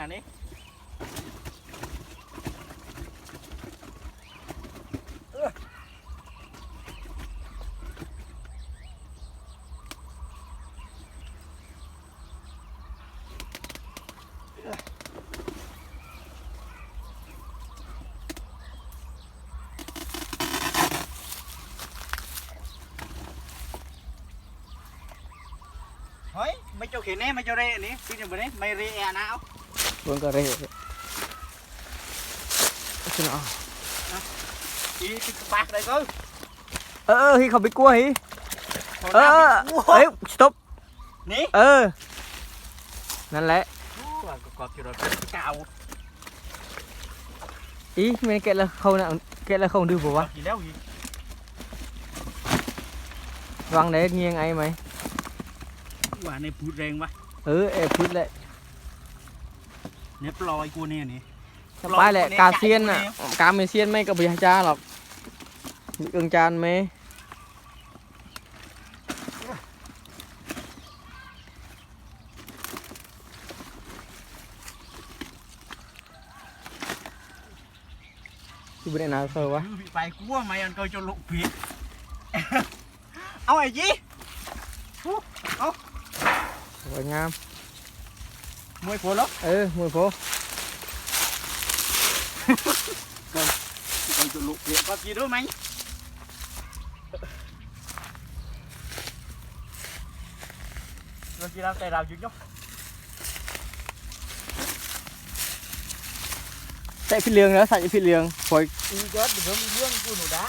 อันนี้ เ ฮ้ยไม่เจ้าเขียนแน่ไม่เจ้าเร่อันนี้พี่จะไปไหนไม่เร่แอร์นะเอาเบิ่งก็เร่ฉันเอาอีติดปากเลยก็เออเฮ้ยเขาไปกลัวเฮ้ยขอเอน้ำอไปโอ้เฮ้ย stop นี่เออนั่นแหละว่ากอดอยู่รถเก่า ý mấy cái là không nào cái là không đưa vào ว่า quá กี่แล้วอีก văng đấy nghiêng ấy mày ว่าในพูดแรงวะ ừ em phút lại เนี่ยปลอยกูเนี่ยนี่สลองบายแหละคนนี้กาจ่ายเซียนคนนี้น่ะ กาเมเซียนไม่กับเบียร์จ้าหรอกมีเอิงจานไหมที่บริเวณไหนเซอร์วะคือไปกูว่าไม่อันก็จะลุกผิด เอาไอ้ยี่ สวยงาม มวยโผล่แล้ว เออมวยโพ ก็จะลุกผิดก็กี่ด้วยไหมเรากี่เราแต่เราหยุดยก ใส่พี่เลืองแล้วใส่พี่เลืองปล่อย อีกเกิดเดี๋ยวมีเรื่องกูหนูด่า